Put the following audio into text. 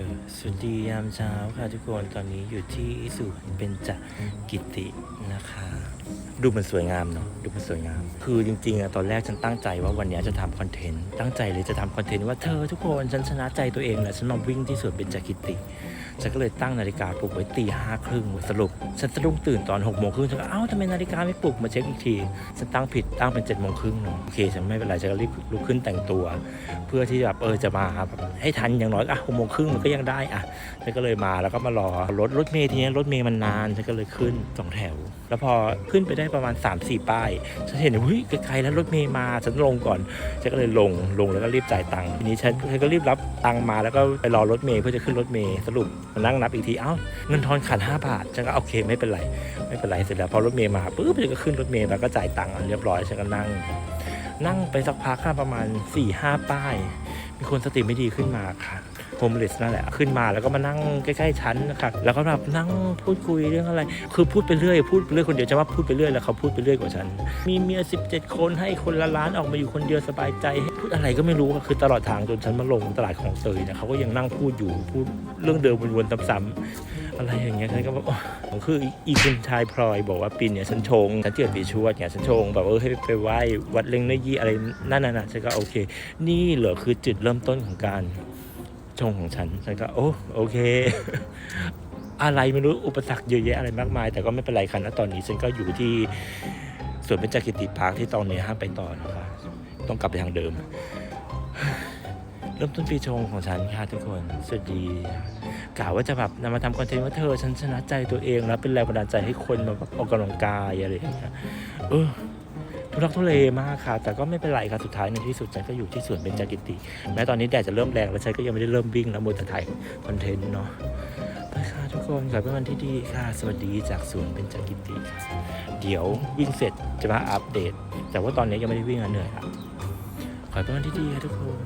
อ สวัสดียามเช้าค่ะทุกคนตอนนี้อยู่ที่สวนเบญจกิตินะคะ ดูมันสวยงามเนาะดูมันสวยงาม คือจริงๆอะตอนแรกฉันตั้งใจว่าวันนี้จะทำคอนเทนต์ตั้งใจเลยจะทำคอนเทนต์ว่าเธอทุกคนฉันชนะใจตัวเองแหละฉันมาวิ่งที่สวนเบญจกิติ ฉันก็เลยตั้งนาฬิกาปลุกไว้ตีห้าครึ่งสรุป ฉันสะดุ้งตื่นตอนหกโมงครึ่งฉันก็เอ้าทำไมนาฬิกาไม่ปลุกมาเช็คอีกทีฉันตั้งผิดตั้งเป็นเจ็ดโมงครึ่งเนาะโอเคฉันไม่เป็นไรฉันก็รีบลุกขึ้นแต่งตัว เพื่อที่แบบเออจะมาแบบให้ทันอย่างน้อยอะหกโมงครึ่งมันก็ยังได้อะฉันก็เลยมาแล้วก็มารอรถรถเมล์ทีนี้รถเมล์มันนานฉันก็เลยขึ้นสองแถว แล้วพอขึ้นไปได้ประมาณ 3 4 ป้ายฉันเห็นเฮ้ยไกลๆแล้วรถเมล์มาฉันลงก่อนฉันก็เลยลงลงแล้วก็รีบจ่ายตังค์ทีนี้ฉันฉันก็รีบรับตังค์มาแล้วก็ไปรอรถเมล์เพื่อจะขึ้นรถเมล์สรุปมานั่งนับอีกที เอ้า เงินทอนขาด5บาท ฉันก็โอเคไม่เป็นไร ไม่เป็นไร เสร็จแล้วพอรถเมล์มาปุ๊บฉันก็ขึ้นรถเมล์แล้วก็จ่ายตังค์เรียบร้อย ฉันก็นั่ง นั่งไปสักพักค่ะประมาณ4ี่ห้าป้าย มีคนสติไม่ดีขึ้นมาค่ะ ฮมเลสนั่นแหละขึ้นมาแล้วก็มานั่งใกล้ๆฉันนะคะแล้วก็แบบนั่งพูดคุยเรื่องอะไร คือพูดไปเรื่อยพูดไปเรื่อยคนเดียวจะว่าพูดไปเรื่อยแล้วเขาพูดไปเรื่อยกว่าฉันมีเมีย 17 คนให้คนละล้านออกมาอยู่คนเดียวสบายใจ พูดอะไรก็ไม่รู้คือตลอดทางจนฉันมาลงตลาดของเตยนะเขาก็ยังนั่งพูดอยู่พูดเรื่องเดิมวนๆซ้ำๆอะไรอย่างเงี้ยฉันก็แบบโอ้คืออีคุณชายพลอยบอกว่าปีเนี่ยฉันชงฉันเจือดปีชวดเนี่ยฉันชงแบบเออให้ไปไหว้วัดเล็งเนยี่อะไรนั่นน่ะนะฉันก็โอเค นี่เหรอคือจุดเริ่มต้นของการ ชงของฉัน ฉันก็ โอ้โอเค อะไรไม่รู้อุปสรรคเยอะแยะอะไรมากมาย แต่ก็ไม่เป็นไรค่ะณตอนนี้ฉันก็อยู่ที่สวนเบญจกิติพาร์คที่ตอนนี้ห้ามไปต่อนะคะต้องกลับไปทางเดิม เริ่มต้นปีชงของฉันค่ะทุกคนสวัสดีกล่าวว่าจะแบบนำมาทำคอนเทนต์ว่าเธอ ฉันชนะใจตัวเองแล้วเป็นแรงบันดาลใจให้คนมาแบบออกกำลังกายอะไรอย่างเงี้ยเออ ทุรักทุเลมากค่ะ แต่ก็ไม่เป็นไรค่ะสุดท้ายในที่สุดฉันก็อยู่ที่สวนเบญจกิติ แม้ตอนนี้แดดจะเริ่มแรงแล้วฉันก็ยังไม่ได้เริ่มวิ่งแล้วมัวแต่ถ่ายคอนเทนต์เนาะไปค่ะทุกคนขอให้เป็นวันที่ดีค่ะ สวัสดีจากสวนเบญจกิติค่ะเดี๋ยววิ่งเสร็จจะมาอัปเดต แต่ว่าตอนนี้ยังไม่ได้วิ่งอะเหนื่อยอะขอให้เป็นวันที่ดีค่ะทุกคน